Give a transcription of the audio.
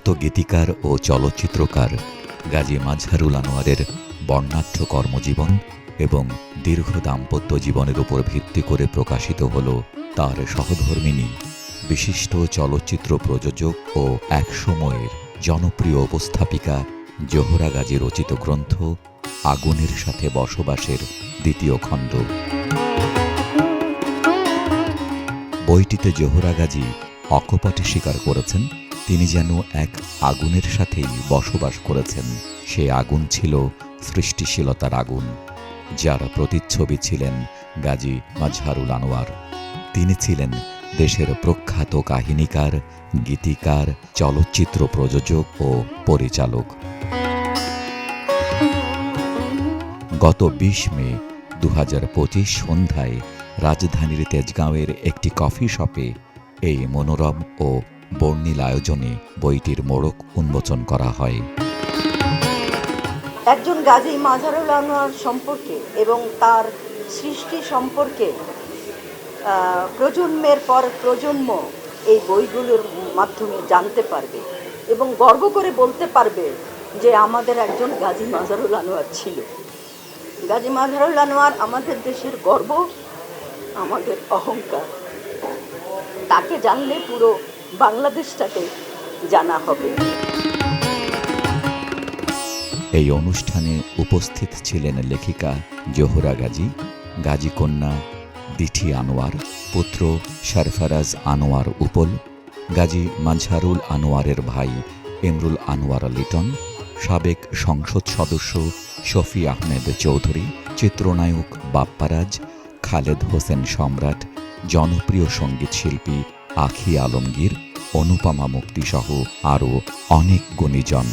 প্রখ্যাত গীতিকার ও চলচ্চিত্রকার গাজী মাজহারুল আনোয়ারের বর্ণাঢ্য কর্মজীবন এবং দীর্ঘ দাম্পত্য জীবনের উপর ভিত্তি করে প্রকাশিত হল তার সহধর্মিণী বিশিষ্ট চলচ্চিত্র প্রযোজক ও একসময়ের জনপ্রিয় উপস্থাপিকা জোহরা গাজী রচিত গ্রন্থ আগুনের সাথে বসবাসের দ্বিতীয় খণ্ড। বইটিতে জোহরা গাজী অকপটে স্বীকার করেছেন তিনি যেন এক আগুনের সাথেই বসবাস করেছেন। সে আগুন ছিল সৃষ্টিশীলতার আগুন, যার প্রতিচ্ছবি ছিলেন গাজী মাজহারুল আনোয়ার। তিনি ছিলেন দেশের প্রখ্যাত কাহিনীকার, গীতিকার, চলচ্চিত্র প্রযোজক ও পরিচালক। গত বিশ মে দু হাজার পঁচিশ সন্ধ্যায় রাজধানীর তেজগাঁওয়ের একটি কফি শপে এই মনোরম ও বর্ণিল আয়োজনে বইটির মোড়ক উন্মোচন করা হয়। একজন গাজী মাজারুল আনোয়ার সম্পর্কে এবং তার সৃষ্টি সম্পর্কে প্রজন্মের পর প্রজন্ম এই বইগুলোর মাধ্যমে জানতে পারবে এবং গর্ব করে বলতে পারবে যে আমাদের একজন গাজী মাজারুল আনোয়ার ছিল। গাজী মাজারুল আনোয়ার আমাদের দেশের গর্ব, আমাদের অহংকার। তাকে জানলে পুরো বাংলাদেশটাকে জানা হবে। এই অনুষ্ঠানে উপস্থিত ছিলেন লেখিকা জোহরা গাজী গাজী কন্যা দিঠি আনোয়ার, পুত্র সরফরাজ আনোয়ার উপল, গাজী মাঝহারুল আনোয়ারের ভাই ইমরুল আনোয়ার লিটন, সাবেক সংসদ সদস্য শফি আহমেদ চৌধুরী, চিত্রনায়ক বাপ্পারাজ, খালেদ হোসেন সম্রাট, জনপ্রিয় সংগীত শিল্পী আখি আলমগীর অনুপমা মুক্তিসহ আরও অনেক গুণীজন।